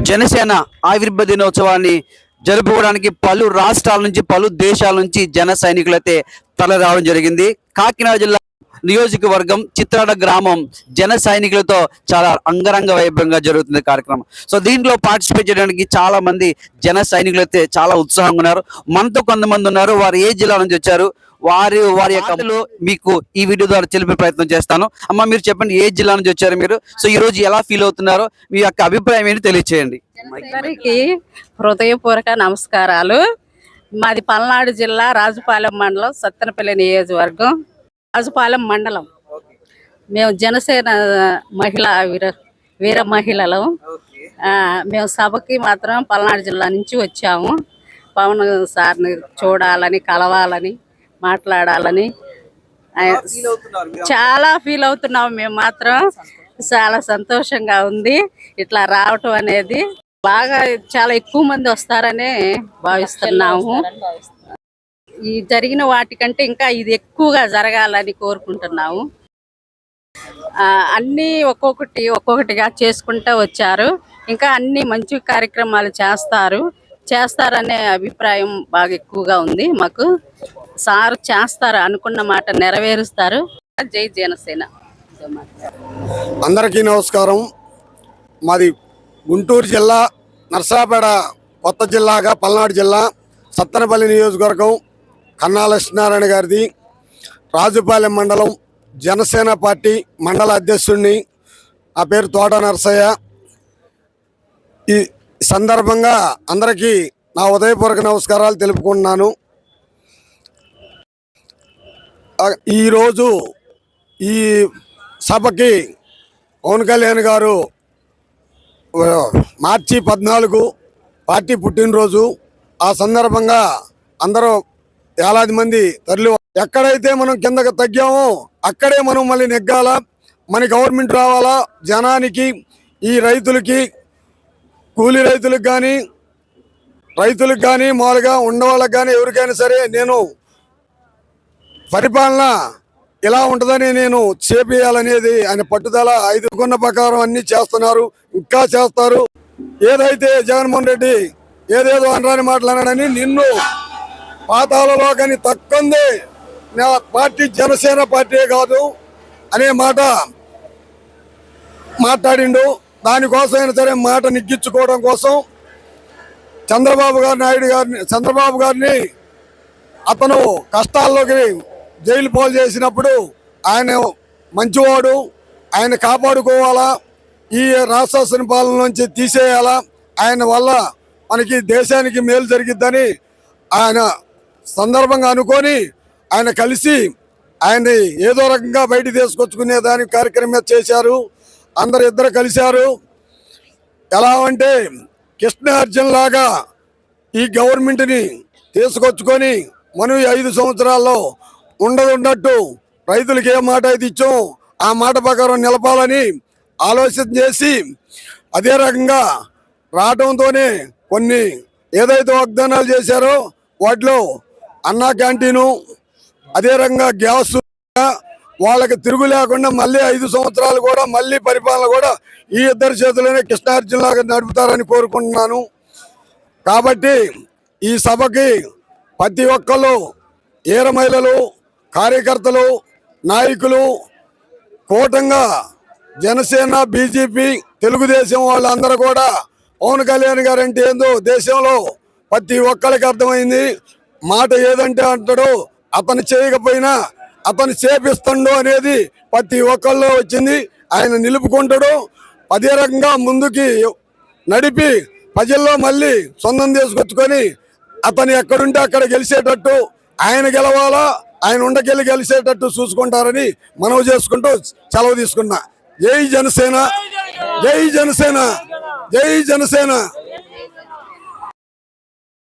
జనసేన ఆవిర్భ దినోత్సవాన్ని జరుపుకోవడానికి పలు రాష్ట్రాల నుంచి పలు దేశాల నుంచి జన సైనికులైతే తలరావడం తరలి రావడం జరిగింది. కాకినాడ జిల్లా నియోజకవర్గం చిత్రాడ గ్రామం జన సైనికులతో చాలా అంగరంగ వైభవంగా జరుగుతుంది కార్యక్రమం. సో దీంట్లో పార్టిసిపేట్ చేయడానికి చాలా మంది జన సైనికులు అయితే చాలా ఉత్సాహంగా ఉన్నారు. మనతో కొంతమంది ఉన్నారు వారు ఏ జిల్లా నుంచి వచ్చారు వారి వారి యొక్క మీకు ఈ వీడియో ద్వారా తెలిపే ప్రయత్నం చేస్తాను. అమ్మ మీరు చెప్పండి ఏ జిల్లా నుంచి వచ్చారు మీరు? సో ఈ రోజు ఎలా ఫీల్ అవుతున్నారో? మీ యొక్క అభిప్రాయం ఏంటి తెలియచేయండి. అందరికి హృదయపూర్వక నమస్కారాలు. మాది పల్నాడు జిల్లా రాజుపాలెం మండలం సత్తెనపల్లి నియోజకవర్గం. రాజుపాలెం మండలం. మేము జనసేన మహిళ వీర వీర మహిళలు. ఆ, మేము సభకి మాత్రం పల్నాడు జిల్లా నుంచి వచ్చాము. పవన్ సార్ని చూడాలని కలవాలని మాట్లాడాలని. చాలా ఫీల్ అవుతున్నాము మేము మాత్రం. చాలా సంతోషంగా ఉంది. ఇట్లా రావటం అనేది బాగా చాలా ఎక్కువ మంది వస్తారని భావిస్తున్నాము. ఈ జరిగిన వాటికంటే ఇంకా ఇది ఎక్కువగా జరగాలని కోరుకుంటున్నాము. అన్నీ ఒక్కొక్కటి ఒక్కొక్కటిగా చేసుకుంటూ వచ్చారు. ఇంకా అన్ని మంచి కార్యక్రమాలు చేస్తారు. చేస్తారనే అభిప్రాయం బాగా ఎక్కువగా ఉంది మాకు. సార్ చేస్తారు అనుకున్న మాట నెరవేరుస్తారు. జై జనసేన. అందరికీ నమస్కారం. మాది గుంటూరు జిల్లా నర్సాపేట కొత్త జిల్లాగా పల్నాడు జిల్లా సత్తనపల్లి నియోజకవర్గం. కన్నా లక్ష్మీనారాయణ గారిది రాజుపాలెం మండలం జనసేన పార్టీ మండల అధ్యక్షుడిని ఆ పేరు తోట నరసయ్య. ఈ సందర్భంగా అందరికీ నా ఉదయపూర్వక నమస్కారాలు తెలుపుకుంటున్నాను. ఈరోజు ఈ సభకి పవన్ కళ్యాణ్ గారు మార్చి పద్నాలుగు పార్టీ పుట్టినరోజు. ఆ సందర్భంగా అందరూ వేలాది మంది తరలి ఎక్కడైతే మనం కిందకు తగ్గామో అక్కడే మనం మళ్ళీ నెగ్గాల. మన గవర్నమెంట్ రావాలా? జనానికి ఈ రైతులకి కూలి రైతులకు కానీ రైతులకు కానీ మామూలుగా ఉన్నవాళ్ళకి కానీ ఎవరికైనా సరే నేను పరిపాలన ఇలా ఉంటుందని నేను చేపియాలనేది ఆయన పట్టుదల. ఐదుకున్న ప్రకారం అన్ని చేస్తున్నారు ఇంకా చేస్తారు. ఏదైతే జగన్మోహన్ రెడ్డి ఏదేదో అనరాని మాట్లాడాడని నిన్ను పాతాలలో కానీ తక్కంది. నా పార్టీ జనసేన పార్టీ కాదు అనే మాట మాట్లాడిండు. దానికోసం అయినా సరే మాట నిగ్గించుకోవడం కోసం చంద్రబాబు గారి నాయుడు గారిని చంద్రబాబు గారిని అతను కష్టాల్లోకి జైలు పాలు చేసినప్పుడు ఆయన మంచివాడు ఆయన కాపాడుకోవాలా ఈ రాష్ట్ర పాలన నుంచి తీసేయాలా ఆయన వల్ల మనకి దేశానికి మేలు జరిగిద్దని ఆయన సందర్భంగా అనుకొని ఆయన కలిసి ఆయన్ని ఏదో రకంగా బయట తీసుకొచ్చుకునే దాని కార్యక్రమం చేశారు. అందరు ఇద్దరు కలిశారు. ఎలా అంటే కృష్ణార్జున్ లాగా ఈ గవర్నమెంట్ని తీసుకొచ్చుకొని మనం ఐదు సంవత్సరాల్లో ఉండదు ఉన్నట్టు రైతులకు ఏ మాట అయితే ఇచ్చాం ఆ మాట ప్రకారం నిలపాలని ఆలోచన చేసి అదే రకంగా రావడంతోనే కొన్ని ఏదైతే వాగ్దానాలు చేశారో వాటిలో అన్నా క్యాంటీను అదే రకంగా గ్యాస్ వాళ్ళకి తిరుగు లేకుండా మళ్ళీ ఐదు సంవత్సరాలు కూడా మళ్ళీ పరిపాలన కూడా ఈ ఇద్దరి చేతుల్లోనే కృష్ణార్జునలాగా నడుపుతారని కోరుకుంటున్నాను. కాబట్టి ఈ సభకి ప్రతి ఒక్కళ్ళు ఈర మహిళలు కార్యకర్తలు నాయకులు కూటంగా జనసేన బీజేపీ తెలుగుదేశం వాళ్ళందరూ కూడా పవన్ కళ్యాణ్ గారు అంటే ఏందో దేశంలో ప్రతి ఒక్కరికి అర్థమైంది. మాట ఏదంటే అంటాడు అతను చేయకపోయినా అతను చేపిస్తాడు అనేది ప్రతి ఒక్కళ్ళు వచ్చింది. ఆయన నిలుపుకుంటాడు. అదే రకంగా ముందుకి నడిపి ప్రజల్లో మళ్ళీ సొంతం తీసుకొచ్చుకొని అతను ఎక్కడుంటే అక్కడ గెలిచేటట్టు ఆయన గెలవాలా ఆయన ఉండకెళ్ళి గెలిచేటట్టు చూసుకుంటారని మనవి చేసుకుంటూ సెలవు తీసుకున్నా. జై జనసేన జై జనసేన జై జనసేన.